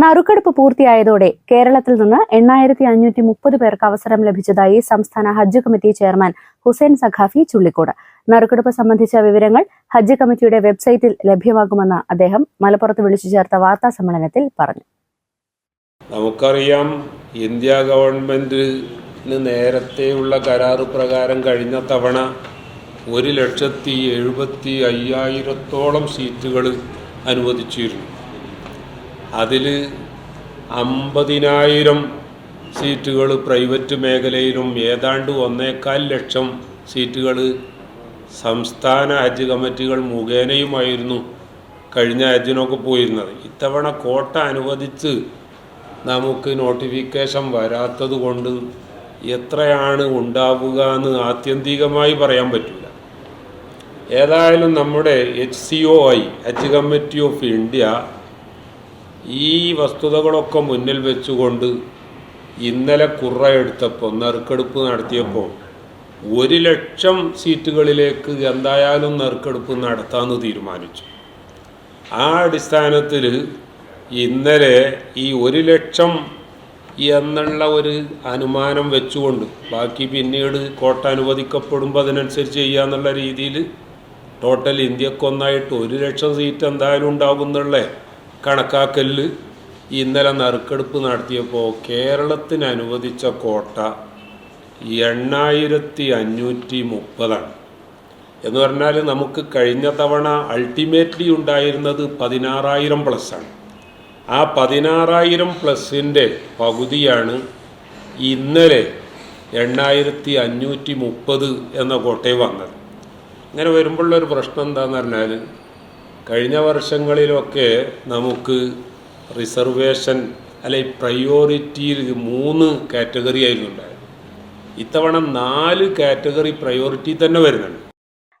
നറുക്കെടുപ്പ് പൂർത്തിയായതോടെ കേരളത്തിൽ നിന്ന് എണ്ണായിരത്തി അഞ്ഞൂറ്റി മുപ്പത് പേർക്ക് അവസരം ലഭിച്ചതായി സംസ്ഥാന ഹജ്ജ് കമ്മിറ്റി ചെയർമാൻ ഹുസൈൻ സഖാഫി ചുള്ളിക്കോട്. നറുക്കെടുപ്പ് സംബന്ധിച്ച വിവരങ്ങൾ ഹജ്ജ് കമ്മിറ്റിയുടെ വെബ്സൈറ്റിൽ ലഭ്യമാകുമെന്ന് അദ്ദേഹം മലപ്പുറത്ത് വിളിച്ചു ചേർത്ത വാർത്താ സമ്മേളനത്തിൽ പറഞ്ഞു. നമുക്കറിയാം ഇന്ത്യ ഗവൺമെന്റിന് നേരത്തെയുള്ള കരാറ് പ്രകാരം കഴിഞ്ഞ തവണ ഒരു ലക്ഷത്തി എഴുപത്തി അയ്യായിരത്തോളം സീറ്റുകൾ അനുവദിച്ചിരുന്നു. അതിൽ അമ്പതിനായിരം സീറ്റുകൾ പ്രൈവറ്റ് മേഖലയിലും ഏതാണ്ട് ഒന്നേക്കാൽ ലക്ഷം സീറ്റുകൾ സംസ്ഥാന ഹജ്ജ് കമ്മിറ്റികൾ മുഖേനയുമായിരുന്നു കഴിഞ്ഞ ഹജ്ജിനൊക്കെ പോയിരുന്നത്. ഇത്തവണ കോട്ട അനുവദിച്ച് നമുക്ക് നോട്ടിഫിക്കേഷൻ വരാത്തത് കൊണ്ട് എത്രയാണ് ഉണ്ടാവുക എന്ന് ആത്യന്തികമായി പറയാൻ പറ്റില്ല. ഏതായാലും നമ്മുടെ എച്ച് സി ഒ ഐ ഹജ്ജ് കമ്മിറ്റി ഓഫ് ഇന്ത്യ ഈ വസ്തുതകളൊക്കെ മുന്നിൽ വെച്ചുകൊണ്ട് ഇന്നലെ കുറ എടുത്തപ്പോൾ നറുക്കെടുപ്പ് നടത്തിയപ്പോൾ ഒരു ലക്ഷം സീറ്റുകളിലേക്ക് എന്തായാലും നറുക്കെടുപ്പ് നടത്താമെന്ന് തീരുമാനിച്ചു. ആ അടിസ്ഥാനത്തിൽ ഇന്നലെ ഈ ഒരു ലക്ഷം എന്നുള്ള ഒരു അനുമാനം വെച്ചുകൊണ്ട് ബാക്കി പിന്നീട് കോട്ട അനുവദിക്കപ്പെടുമ്പോൾ അതിനനുസരിച്ച് ചെയ്യാന്നുള്ള രീതിയിൽ ടോട്ടൽ ഇന്ത്യക്കൊന്നായിട്ട് ഒരു ലക്ഷം സീറ്റ് എന്തായാലും ഉണ്ടാകും എന്നുള്ള കണക്കാക്കലിൽ ഇന്നലെ നറുക്കെടുപ്പ് നടത്തിയപ്പോൾ കേരളത്തിന് അനുവദിച്ച കോട്ട എണ്ണായിരത്തി അഞ്ഞൂറ്റി മുപ്പതാണ് എന്ന് പറഞ്ഞാൽ നമുക്ക് കഴിഞ്ഞ തവണ അൾട്ടിമേറ്റ്ലി ഉണ്ടായിരുന്നത് പതിനാറായിരം പ്ലസ്സാണ് ആ പതിനാറായിരം പ്ലസിന്റെ പകുതിയാണ് ഇന്നലെ എണ്ണായിരത്തി അഞ്ഞൂറ്റി മുപ്പത് എന്ന കോട്ടയിൽ വന്നത്. ഇങ്ങനെ വരുമ്പോഴുള്ളൊരു പ്രശ്നം എന്താണെന്ന് പറഞ്ഞാൽ കഴിഞ്ഞ വർഷങ്ങളിലൊക്കെ നമുക്ക് റിസർവേഷൻ അല്ലെ പ്രയോറിറ്റിയിൽ മൂന്ന് കാറ്റഗറി ആയിരുന്നു ഉണ്ടായത്. ഇത്തവണ നാല് കാറ്റഗറി പ്രയോറിറ്റി തന്നെ വരുന്നുണ്ട്.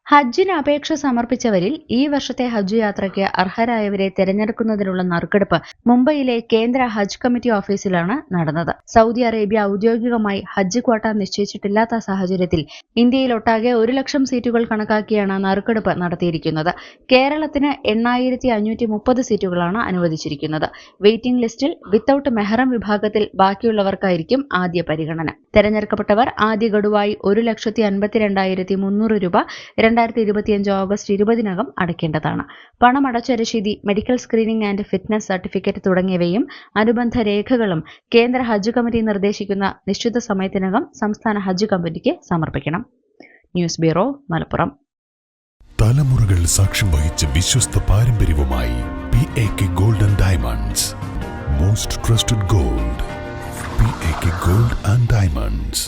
ഹജ്ജിന് അപേക്ഷ സമർപ്പിച്ചവരിൽ ഈ വർഷത്തെ ഹജ്ജ് യാത്രയ്ക്ക് അർഹരായവരെ തെരഞ്ഞെടുക്കുന്നതിനുള്ള നറുക്കെടുപ്പ് മുംബൈയിലെ കേന്ദ്ര ഹജ്ജ് കമ്മിറ്റി ഓഫീസിലാണ് നടന്നത്. സൗദി അറേബ്യ ഔദ്യോഗികമായി ഹജ്ജ് ക്വാട്ട നിശ്ചയിച്ചിട്ടില്ലാത്ത സാഹചര്യത്തിൽ ഇന്ത്യയിലൊട്ടാകെ ഒരു ലക്ഷം സീറ്റുകൾ കണക്കാക്കിയാണ് നറുക്കെടുപ്പ് നടത്തിയിരിക്കുന്നത്. കേരളത്തിന് എണ്ണായിരത്തി അഞ്ഞൂറ്റി മുപ്പത് സീറ്റുകളാണ് അനുവദിച്ചിരിക്കുന്നത്. വെയിറ്റിംഗ് ലിസ്റ്റിൽ വിത്തൌട്ട് മെഹറം വിഭാഗത്തിൽ ബാക്കിയുള്ളവർക്കായിരിക്കും ആദ്യ പരിഗണന. തെരഞ്ഞെടുക്കപ്പെട്ടവർ ആദ്യ ഗഡുവായി ഒരു ലക്ഷത്തി അൻപത്തിരണ്ടായിരത്തി മുന്നൂറ് രൂപ രണ്ടായിരത്തി ഇരുപത്തിയഞ്ച് ഓഗസ്റ്റ് ഇരുപതിനകം അടയ്ക്കേണ്ടതാണ്. പണം അടച്ച രശീതി medical screening and fitness certificate തുടങ്ങിയവയും അനുബന്ധ രേഖകളും കേന്ദ്ര ഹജ്ജ് കമ്മിറ്റി നിർദ്ദേശിക്കുന്ന നിശ്ചിത സമയത്തിനകം സംസ്ഥാന ഹജ്ജ് കമ്മിറ്റിക്ക് സമർപ്പിക്കണം. News bureau Malappuram. തലമുറകൾ സാക്ഷ്യം വഹിച്ച വിശ്വസ്ത പാരമ്പര്യവുമായി P A K golden diamonds most trusted gold A K gold and diamonds